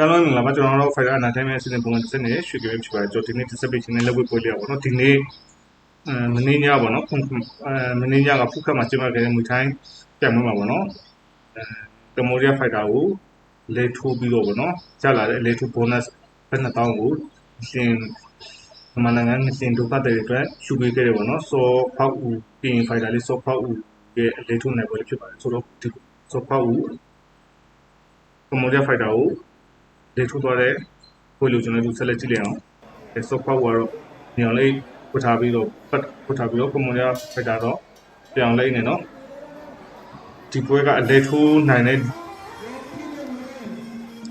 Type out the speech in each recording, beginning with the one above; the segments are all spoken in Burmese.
ကျောင်းလုံးမင်္ဂလာပါကျွန်တော်တို့ Fighter Entertainment အစီအစဉ်ပုံမှန်တစ်ဆက်နေရွှေကြိုဖြစ်ပါတယ်ကျွန်တော်ဒီနေ့တစ်ဆက်ပေးခြင်းနဲ့လက်ဝဲပွဲလေးပါတော့ဒီနေ့အဲမင်းညပါတော့အဲမင်းညကဖုတ်ခတ်မှာကျင်းပခဲ့တဲ့မူထိုင်းပြန်မှာပါတော့အဲကမ္ဘောဒီးယား Fighter ကိုလေထိုးပြီးတော့ဗောနော်ရလာတဲ့လေထိုး bonus ဘယ်နှစ်တောင်းကိုရှင်မနငန်းရှင်ဒုက္ခတဲ့အတွက်ရှုပေးခဲ့တယ်ဗောနော်စောဖောက်ဦးပြင် Fighter လေးစောဖောက်ဦးရဲ့လေထိုးနယ်ပွဲလေးဖြစ်ပါတယ်ဆိုတော့ဒီစောဖောက်ဦးကမ္ဘောဒီးယား Fighter ကို လေထုတ်သွားတဲ့ကိုလိုကျွန်တော်တို့ဆက်လက်ကြည့်လိုက်အောင်အဲဆော့ဖောက်ကတော့ညောင်လေးဝတ်ထားပြီးတော့ပတ်ဝတ်ထားပြီးတော့ကွန်မွန်ရဖိုက်တာတော့ပြောင်းလိုက်နေနော်ဒီပွဲကအလေထိုးနိုင်တဲ့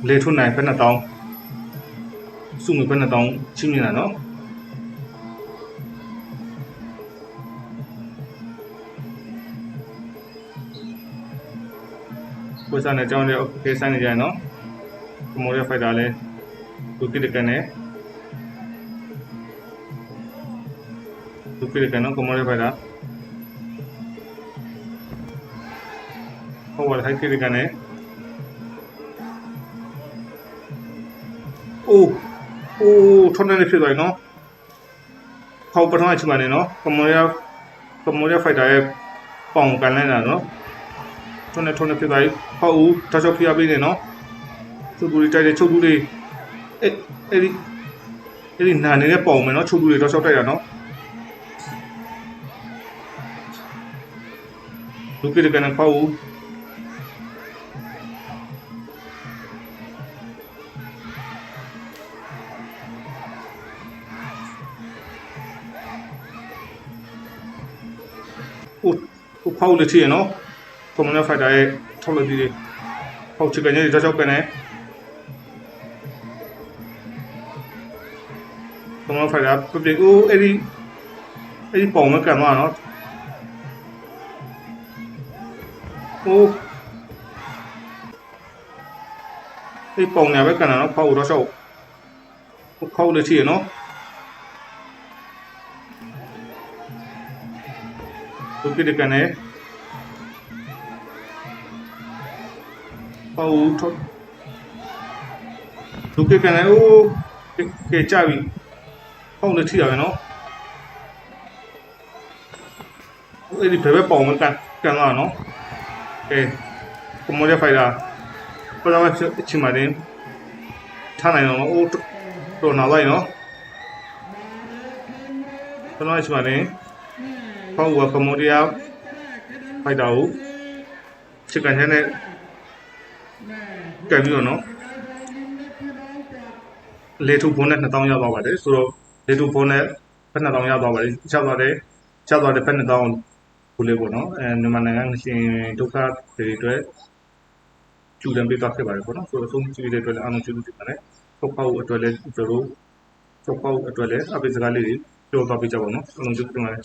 လေထိုးနိုင်ဖက်နှစ်တောင်းစုငွေဖက်နှစ်တောင်းချင်းမြင်တာနော်ပွဲစားနဲ့ကြောင်းတဲ့ okay ဆိုင်နေကြရနော် Komodo fighter လဲဒုက္ခိတကန်နဲ့ဒုက္ခိတကန်နော် Komodo fighter ဟုတ်ပါလားဟိုက်ခိတကန်နဲ့အိုးအိုးထုံးနေဖြစ်သွားပြီနော်ခေါပထမချိန်မှာနေနော် Komodo Komodo fighter ရဲ့ပေါင်ကန်လိုက်တာနော်ထုံးနေထုံးနေဖြစ်သွားပြီဟောက်ဦးတောက်ချောက်ဖိအားပေးနေနော် ချုပ်သူတွေတိုက်တယ်ချုပ်သူတွေအဲ့အဲ့ဒီအဲ့ဒီနာနေတဲ့ပုံမယ်နော်ချုပ်သူတွေတော့ရှောက်တိုက်တာနော်လူကိတကန်ဖောက်ဦးဟိုဟိုဖောက်လက်ထီရနော်ကွန်မန်ဖိုက်တာရဲ့ထောက်လက်ကြီးတွေဖောက်ချကန်ကြီးတွေတော့ရှောက်ကန် ကျွန်တော်ဖိုင်တာပြပြအိုးအဲ့ဒီအဲ့ဒီပုံမကန်သွားနော်ဟိုးအဲ့ပုံညာပဲကန်တာနော်ဖောက်တော့ရှောက်ဖောက်လို့ချီရနော်သူကိတကန်နေဖောက်ထုတ်သူကိကန်နေအိုးကဲကြပြီ ပေါက်လက်ထိတာပဲနော်အဲ့ဒီဘယ်ဘက်ပေါင်မကန်ကန်လာနော်ကဲကွန်မိုဒီဖိုင်တာပထမအချိန်မှာတင်ထားနိုင်တော့အိုးတော့နာလိုက်နော်ပထမအချိန်မှာတင်ပေါက်ဝကွန်မိုဒီယာဖိုင်တာကိုချစ်ကန်ချမ်းနဲ့ကန်ပြီးတော့နော်လေထုဘုံနဲ့2000ရောက်သွားပါတယ်ဆိုတော့ လေထုဘုံနဲ့ဘယ်2000ရောက်သွားပါတယ်ချက်သွားတယ်ချက်သွားတယ်ဘယ်2000ဘူးလေးပေါ့နော်အဲမြန်မာနိုင်ငံငရှင်ဒုက္ခတွေအတွက်ကျူတံပေးသွားခဲ့ပါတယ်ပေါ့နော်ဆိုတော့အဆုံးကြည့်တဲ့အတွက်လည်းအားလုံးကျေးဇူးတင်ပါတယ်ပုတ်ပေါက်အတွက်လည်းကျွန်တော်တို့ပုတ်ပေါက်အတွက်လည်းအပိစကားလေးတွေပြောသွားပေးကြပါဦးနော်အားလုံးကျေးဇူးတင်ပါတယ်